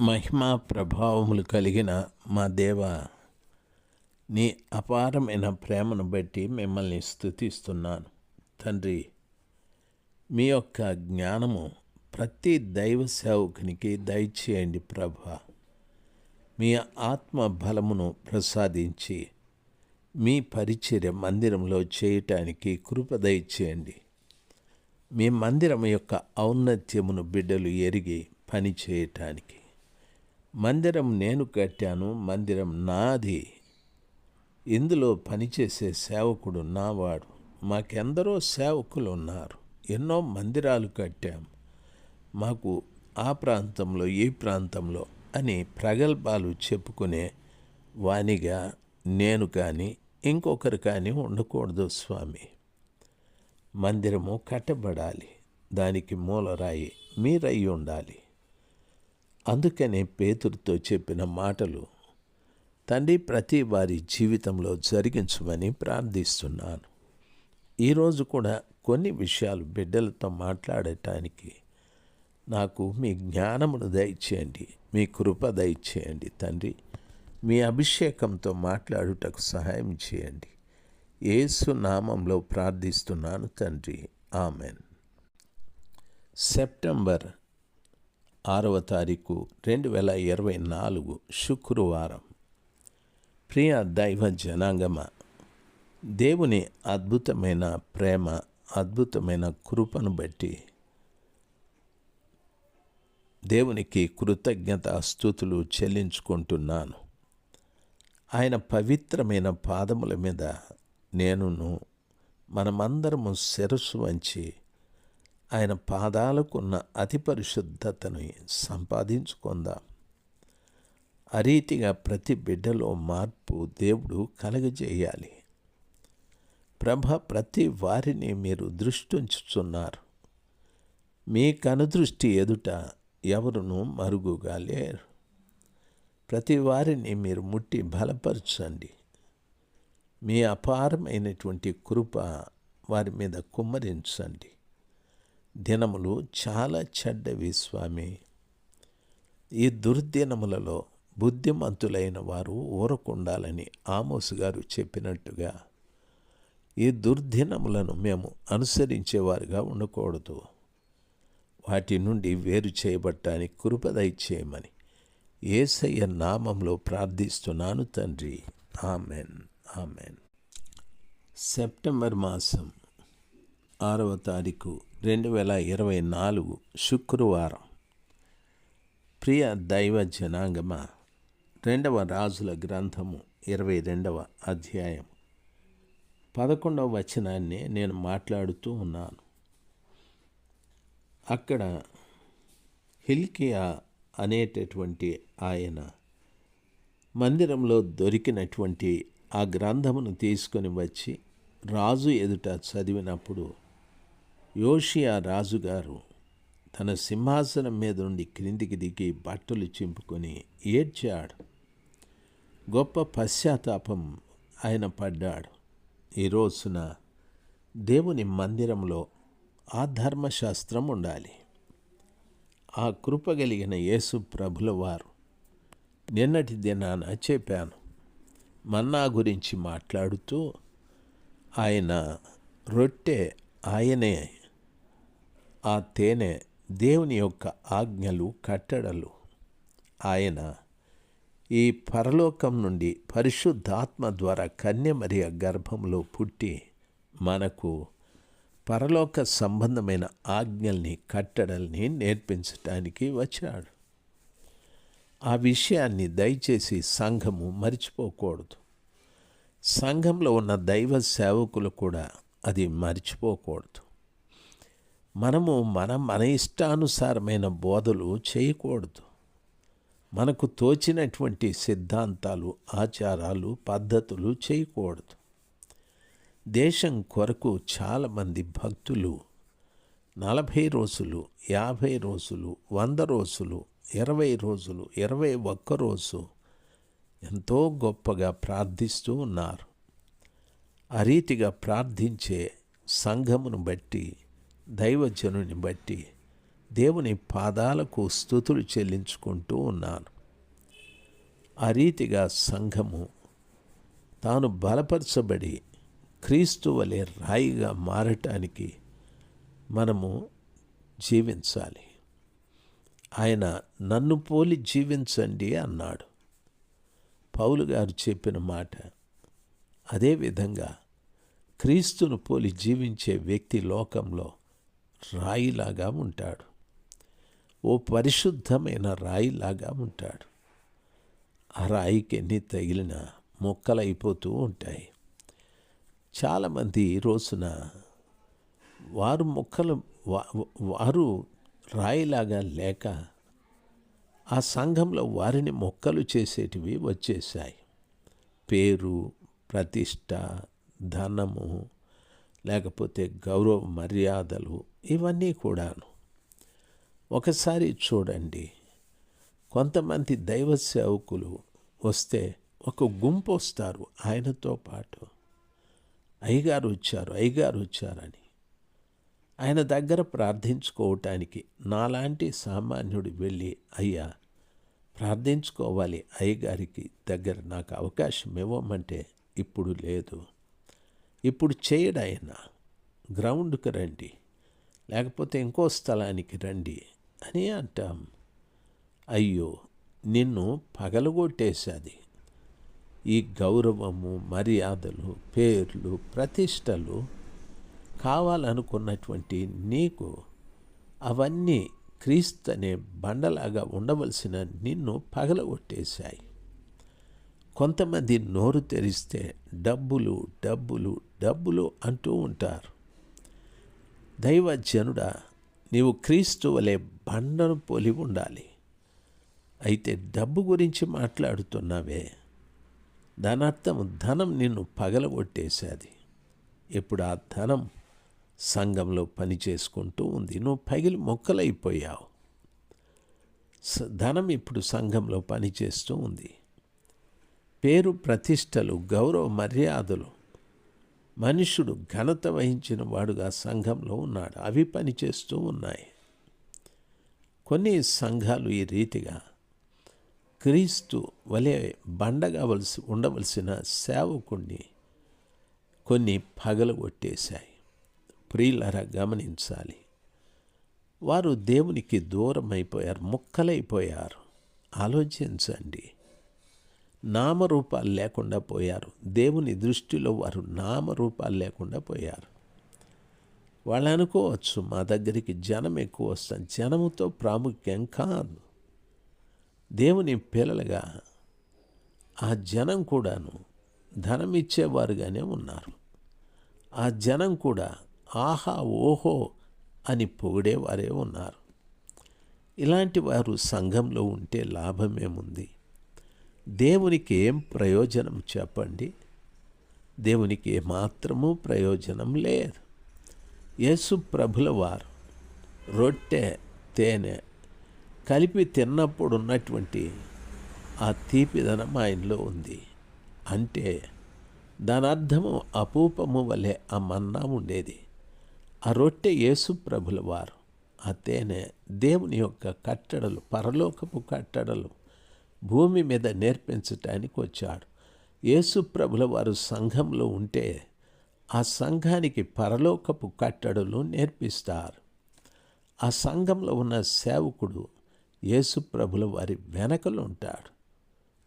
మహిమా ప్రభావములు కలిగిన మా దేవ నీ అపారమైన ప్రేమను బట్టి మిమ్మల్ని స్థుతిస్తున్నాను తండ్రి మీ యొక్క జ్ఞానము ప్రతి దైవ సేవకునికి దయచేయండి ప్రభా. మీ ఆత్మ బలమును ప్రసాదించి మీ పరిచర్య మందిరంలో చేయటానికి కృప దయచేయండి. మీ మందిరం యొక్క ఔన్నత్యమును బిడ్డలు ఎరిగి పని చేయటానికి మందిరం నేను కట్టాను మందిరం నాది. ఇందులో పనిచేసే సేవకుడు నావాడు. మాకెందరో సేవకులు ఉన్నారు ఎన్నో మందిరాలు కట్టాం. మాకు ఆ ప్రాంతంలో ఈ ప్రాంతంలో అని ప్రగల్భాలు చెప్పుకునే వానిగా నేను కానీ ఇంకొకరు కానీ ఉండకూడదు స్వామి. మందిరము కట్టబడాలి. దానికి మూలరాయి మీరై ఉండాలి. అందుకనే పేతురుతో చెప్పిన మాటలు తండ్రి ప్రతి వారి జీవితంలో జరిగించమని ప్రార్థిస్తున్నాను. ఈరోజు కూడా కొన్ని విషయాలు బిడ్డలతో మాట్లాడటానికి నాకు మీ జ్ఞానమును దయచేయండి మీ కృప దయచేయండి తండ్రి. మీ అభిషేకంతో మాట్లాడుటకు సహాయం చేయండి. ఏసు నామంలో ప్రార్థిస్తున్నాను తండ్రి. ఆమెన్. సెప్టెంబర్ ఆరవ తారీఖు రెండు వేల ఇరవై నాలుగు శుక్రవారం. ప్రియ దైవ జనాంగమ దేవుని అద్భుతమైన ప్రేమ అద్భుతమైన కృపను బట్టి దేవునికి కృతజ్ఞత స్థుతులు చెల్లించుకుంటున్నాను. ఆయన పవిత్రమైన పాదముల మీద నేనును మనమందరము శిరస్సు వంచి ఆయన పాదాలకున్న అతి పరిశుద్ధతను సంపాదించుకుందాం. ఆ రీతిగా ప్రతి బిడ్డలో మార్పు దేవుడు కలగజేయాలి. ప్రభ ప్రతి వారిని మీరు దృష్టించుచున్నారు. మీ కనుదృష్టి ఎదుట ఎవరును మరుగుగా లేరు. ప్రతి వారిని మీరు ముట్టి బలపరచండి. మీ అపారమైనటువంటి కృప వారి మీద కుమ్మరించండి. దినములు చాలా చెడ్డవి స్వామి. ఈ దుర్దినములలో బుద్ధిమంతులైన వారు ఊరకుండాలని ఆమోస్ గారు చెప్పినట్టుగా ఈ దుర్దినములను మేము అనుసరించేవారుగా ఉండకూడదు. వాటి నుండి వేరు చేయబట్టానికి కృపదయ చేయమని ఏసయ్య నామంలో ప్రార్థిస్తున్నాను తండ్రి. ఆమెన్. ఆమెన్. సెప్టెంబర్ మాసం ఆరవ తారీఖు రెండు వేల ఇరవై నాలుగు శుక్రవారం. ప్రియ దైవ జనాంగమ రెండవ రాజుల గ్రంథము ఇరవై రెండవ అధ్యాయం. పదకొండవ వచనాన్ని నేను మాట్లాడుతూ ఉన్నాను. అక్కడ హిల్కియా అనేటటువంటి ఆయన మందిరంలో దొరికినటువంటి ఆ గ్రంథమును తీసుకొని వచ్చి రాజు ఎదుట చదివినప్పుడు యోషియా రాజుగారు తన సింహాసనం మీద నుండి క్రిందికి దిగి బట్టలు చింపుకొని ఏడ్చాడు. గొప్ప పశ్చాత్తాపం ఆయన పడ్డాడు. ఈ రోజున దేవుని మందిరంలో ఆ ధర్మశాస్త్రం ఉండాలి. ఆ కృప కలిగిన యేసు ప్రభుల వారు నిన్నటి దినాన చెప్పాను. మన్నా గురించి మాట్లాడుతూ ఆయన రొట్టె ఆయనే ఆ తేనె దేవుని యొక్క ఆజ్ఞలు కట్టడలు. ఆయన ఈ పరలోకం నుండి పరిశుద్ధాత్మ ద్వారా కన్యమరియ గర్భంలో పుట్టి మనకు పరలోక సంబంధమైన ఆజ్ఞల్ని కట్టడల్ని నేర్పించటానికి వచ్చాడు ఆ విషయాన్ని దయచేసి సంఘము మర్చిపోకూడదు. సంఘంలో ఉన్న దైవ సేవకులు కూడా అది మర్చిపోకూడదు. మనము మన మన ఇష్టానుసారమైన బోధలు చేయకూడదు. మనకు తోచినటువంటి సిద్ధాంతాలు ఆచారాలు పద్ధతులు చేయకూడదు. దేశం కొరకు చాలామంది భక్తులు నలభై రోజులు యాభై రోజులు వంద రోజులు ఇరవై రోజులు ఇరవై ఒక్క రోజు ఎంతో గొప్పగా ప్రార్థిస్తూ ఉన్నారు. ఆ రీతిగా ప్రార్థించే సంఘమును బట్టి దైవజనుని బట్టి దేవుని పాదాలకు స్థుతులు చెల్లించుకుంటూ ఉన్నాను. ఆ రీతిగా సంఘము తాను బలపరచబడి క్రీస్తు వలె రాయిగా మారటానికి మనము జీవించాలి. ఆయన నన్ను పోలి జీవించండి అన్నాడు. పౌలు గారు చెప్పిన మాట అదేవిధంగా క్రీస్తును పోలి జీవించే వ్యక్తి లోకంలో రాయిలాగా ఉంటాడు. ఓ పరిశుద్ధమైన రాయిలాగా ఉంటాడు. ఆ రాయికి ఎన్ని తగిలినా మొక్కలైపోతూ ఉంటాయి. చాలామంది ఈ రోజున వారు మొక్కలు వారు రాయిలాగా లేక ఆ సంఘంలో వారిని మొక్కలు చేసేటివి వచ్చేసాయి పేరు ప్రతిష్ట ధనము లేకపోతే గౌరవ మర్యాదలు ఇవన్నీ కూడాను. ఒకసారి చూడండి. కొంతమంది దైవ సేవకులు వస్తే ఒక గుంపు వస్తారు ఆయనతో పాటు. అయ్యగారు వచ్చారు అయ్యగారు వచ్చారని. ఆయన దగ్గర ప్రార్థించుకోవటానికి నాలాంటి సామాన్యుడు వెళ్ళి అయ్యా ప్రార్థించుకోవాలి అయ్యగారికి దగ్గర నాకు అవకాశం ఇవ్వమంటే ఇప్పుడు లేదు. ఇప్పుడు చేయడాయన గ్రౌండ్కి రండి. లేకపోతే ఇంకో స్థలానికి రండి అని అంటాం. అయ్యో నిన్ను పగలగొట్టేశాది. ఈ గౌరవము మర్యాదలు పేర్లు ప్రతిష్టలు కావాలనుకున్నటువంటి నీకు అవన్నీ క్రీస్తనే బండలాగా ఉండవలసిన నిన్ను పగలగొట్టేశాయి. కొంతమంది నోరు తెరిస్తే డబ్బులు డబ్బులు డబ్బులు అంటూ ఉంటారు. దైవజనుడా నీవు క్రీస్తు వలె బండను పోలి ఉండాలి. అయితే డబ్బు గురించి మాట్లాడుతున్నావే. దాని అర్థం ధనం నిన్ను పగలగొట్టేసేది ఇప్పుడు ఆ ధనం సంఘంలో పని చేసుకుంటూ ఉంది. నువ్వు పగిలి మొక్కలైపోయావు. ధనం ఇప్పుడు సంఘంలో పనిచేస్తూ ఉంది. పేరు ప్రతిష్టలు గౌరవ మర్యాదలు మనుషుడు ఘనత వహించిన వాడుగా సంఘంలో ఉన్నాడు. అవి పనిచేస్తూ ఉన్నాయి. కొన్ని సంఘాలు ఈ రీతిగా క్రీస్తు వలె బండగావలసి ఉండవలసిన సేవకుణ్ణి కొన్ని పగలగొట్టేశాయి ప్రియులరా గమనించాలి. వారు దేవునికి దూరం అయిపోయారు ముక్కలైపోయారు. ఆలోచించండి. నామరూపాలు లేకుండా పోయారు. దేవుని దృష్టిలో వారు నామరూపాలు లేకుండా పోయారు. వాళ్ళు అనుకోవచ్చు మా దగ్గరికి జనం ఎక్కువ వస్తాం. జనముతో ప్రాముఖ్యం కాదు. దేవుని పిల్లలుగా ఆ జనం కూడాను ధనం ఇచ్చేవారుగానే ఉన్నారు. ఆ జనం కూడా ఆహా ఓహో అని పొగిడేవారే ఉన్నారు. ఇలాంటి వారు సంఘంలో ఉంటే లాభమేముంది? దేవునికి ఏం ప్రయోజనం చెప్పండి? దేవునికి ఏమాత్రము ప్రయోజనం లేదు. యేసు ప్రభుల వారు రొట్టె తేనె కలిపి తిన్నప్పుడు ఉన్నటువంటి ఆ తీపిదనం ఆయనలో ఉంది. అంటే దాని అర్థము అపూపము వలె ఆ మన్నా ఉండేది. ఆ రొట్టె యేసు ప్రభుల వారు ఆ తేనె దేవుని యొక్క కట్టడలు పరలోకపు కట్టడలు భూమి మీద నేర్పించటానికి వచ్చాడు. యేసుప్రభుల వారు సంఘంలో ఉంటే ఆ సంఘానికి పరలోకపు కట్టడలు నేర్పిస్తారు. ఆ సంఘంలో ఉన్న సేవకుడు యేసుప్రభుల వారి వెనకలు ఉంటాడు.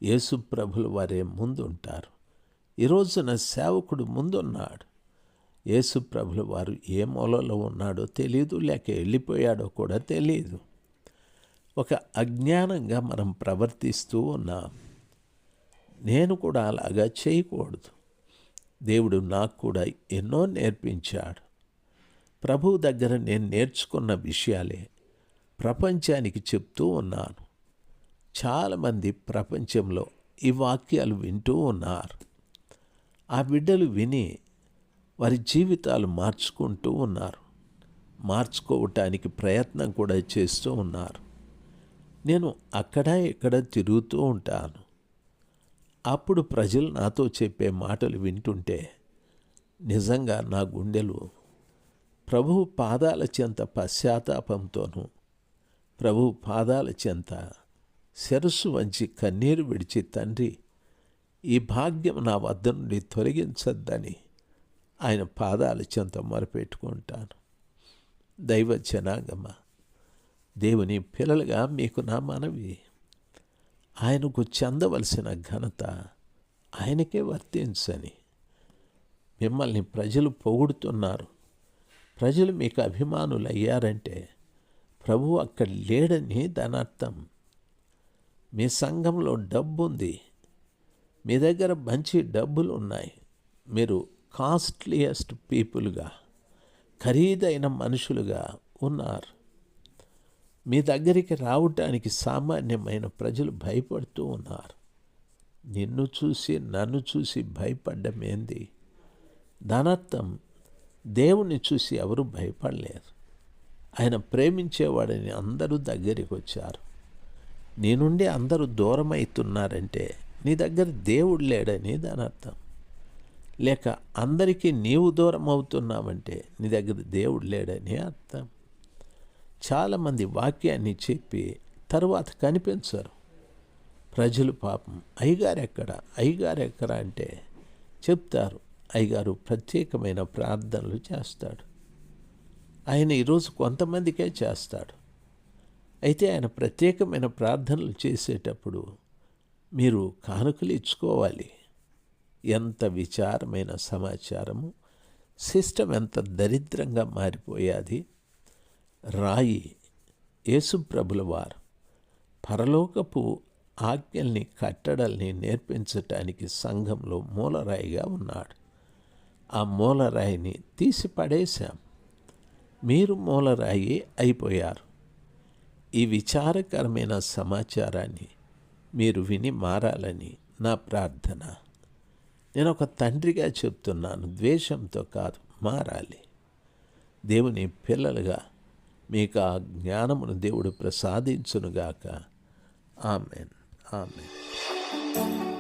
యేసుప్రభుల వారే ముందు ఉంటారు ఈరోజున సేవకుడు ముందున్నాడు. యేసుప్రభుల వారు ఏ మూలలో ఉన్నాడో తెలియదు లేక వెళ్ళిపోయాడో కూడా తెలియదు ఒక అజ్ఞానంగా మనం ప్రవర్తిస్తూ ఉన్నాం. నేను కూడా అలాగా చేయకూడదు. దేవుడు నాకు కూడా ఎన్నో నేర్పించాడు. ప్రభువు దగ్గర నేను నేర్చుకున్న విషయాలే ప్రపంచానికి చెప్తూ ఉన్నాను. చాలామంది ప్రపంచంలో ఈ వాక్యాలు వింటూ ఉన్నారు. ఆ బిడ్డలు విని వారి జీవితాలు మార్చుకుంటూ ఉన్నారు. మార్చుకోవటానికి ప్రయత్నం కూడా చేస్తూ ఉన్నారు. నేను అక్కడ ఇక్కడ తిరుగుతూ ఉంటాను. అప్పుడు ప్రజలు నాతో చెప్పే మాటలు వింటుంటే నిజంగా నా గుండెలు ప్రభువు పాదాల చెంత పశ్చాత్తాపంతోనూ ప్రభు పాదాల చెంత శిరస్సు వంచి కన్నీరు విడిచి తండ్రి ఈ భాగ్యం నా వద్ద నుండి తొలగించద్దని ఆయన పాదాల చెంత మొరపెట్టుకుంటాను. దైవ జనాగమ దేవుని పిల్లలుగా మీకు నా మనవి. ఆయనకు చెందవలసిన ఘనత ఆయనకే వర్తించని. మిమ్మల్ని ప్రజలు పొగుడుతున్నారు. ప్రజలు మీకు అభిమానులు అయ్యారంటే ప్రభు అక్కడ లేడని దాని అర్థం మీ సంఘంలో డబ్బు ఉంది మీ దగ్గర మంచి డబ్బులు ఉన్నాయి మీరు కాస్ట్లీయెస్ట్ పీపుల్గా ఖరీదైన మనుషులుగా ఉన్నారు. మీ దగ్గరికి రావటానికి సామాన్యమైన ప్రజలు భయపడుతూ ఉన్నారు. నిన్ను చూసి నన్ను చూసి భయపడ్డం ఏంది దానర్థం దేవుణ్ణి చూసి ఎవరు భయపడలేరు. ఆయన ప్రేమించేవాడని అందరూ దగ్గరికి వచ్చారు. నీ నుండి అందరూ దూరం అవుతున్నారంటే నీ దగ్గర దేవుడు లేడని దాని అర్థం లేక అందరికీ నీవు దూరం అవుతున్నావంటే నీ దగ్గర దేవుడు లేడని అర్థం. చాలామంది వాక్యాన్ని చెప్పి తరువాత కనిపించరు. ప్రజలు పాపం అయ్యగారు ఎక్కడ అయ్యగారు ఎక్కడ అంటే చెప్తారు. అయ్యగారు ప్రత్యేకమైన ప్రార్థనలు చేస్తాడు. ఆయన ఈరోజు కొంతమందికే చేస్తాడు. అయితే ఆయన ప్రత్యేకమైన ప్రార్థనలు చేసేటప్పుడు మీరు కానుకలు ఇచ్చుకోవాలి. ఎంత విచారమైన సమాచారము సిస్టమ్ ఎంత దరిద్రంగా మారిపోయాది రాయి యేసుప్రభుల వారు పరలోకపు ఆజ్ఞల్ని కట్టడల్ని నేర్పించటానికి సంఘంలో మూలరాయిగా ఉన్నాడు. ఆ మూలరాయిని తీసి పడేశాం. మీరు మూలరాయి అయిపోయారు. ఈ విచారకరమైన సమాచారాన్ని మీరు విని మారాలని నా ప్రార్థన. నేను ఒక తండ్రిగా చెప్తున్నాను ద్వేషంతో కాదు మారాలి. దేవుని పిల్లలుగా మీకు ఆ జ్ఞానమును దేవుడు ప్రసాదించునుగాక. ఆమెన్. ఆమెన్.